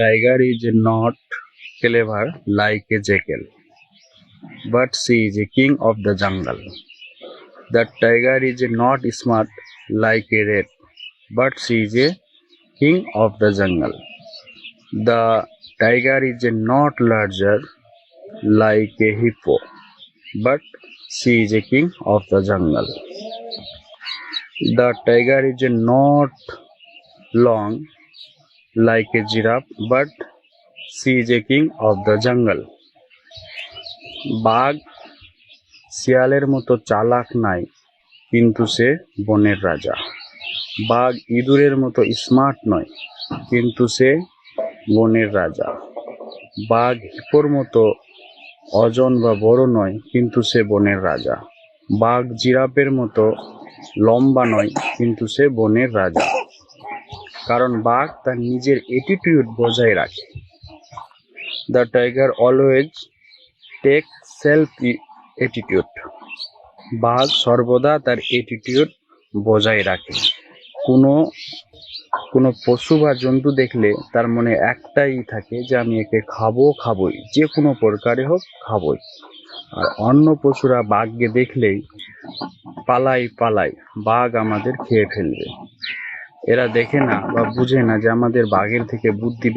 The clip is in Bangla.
tiger is not clever like a jackal, but she is a king of the jungle. The tiger is not smart like a rat, but she is a king of the jungle. The tiger is not larger like a hippo, but she is a king of the jungle. The tiger is not long like a giraffe, but she is a king of the jungle. বাঘ শিয়ালের মতো চালাক নাই কিন্তু সে বনের রাজা। বাঘ ইঁদুরের মতো স্মার্ট নয় কিন্তু সে বনের রাজা। বাঘ হিপোর মতো অজন বা বড় নয় কিন্তু সে বনের রাজা। বাঘ জিরাফের মতো লম্বা নয় কিন্তু সে বনের রাজা। কারণ বাঘ তার নিজের এটিটিউড বজায় রাখে। The tiger always take self attitude বাঘ সর্বদা তার অ্যাটিটিউড বজায় রাখে। কোনো কোনো পশু বা জন্তু দেখলে তার মনে একটাই থাকে যে আমি একে খাব, খাবোই। যে কোনো প্রকারে হোক খাবোই। আর অন্য পশুরা বাঘকে দেখলেই পালাই পালাই। বাঘ আমাদের খেয়ে ফেলবে। এরা দেখে না বা বুঝে না যে আমাদের বাঘের থেকে বুদ্ধি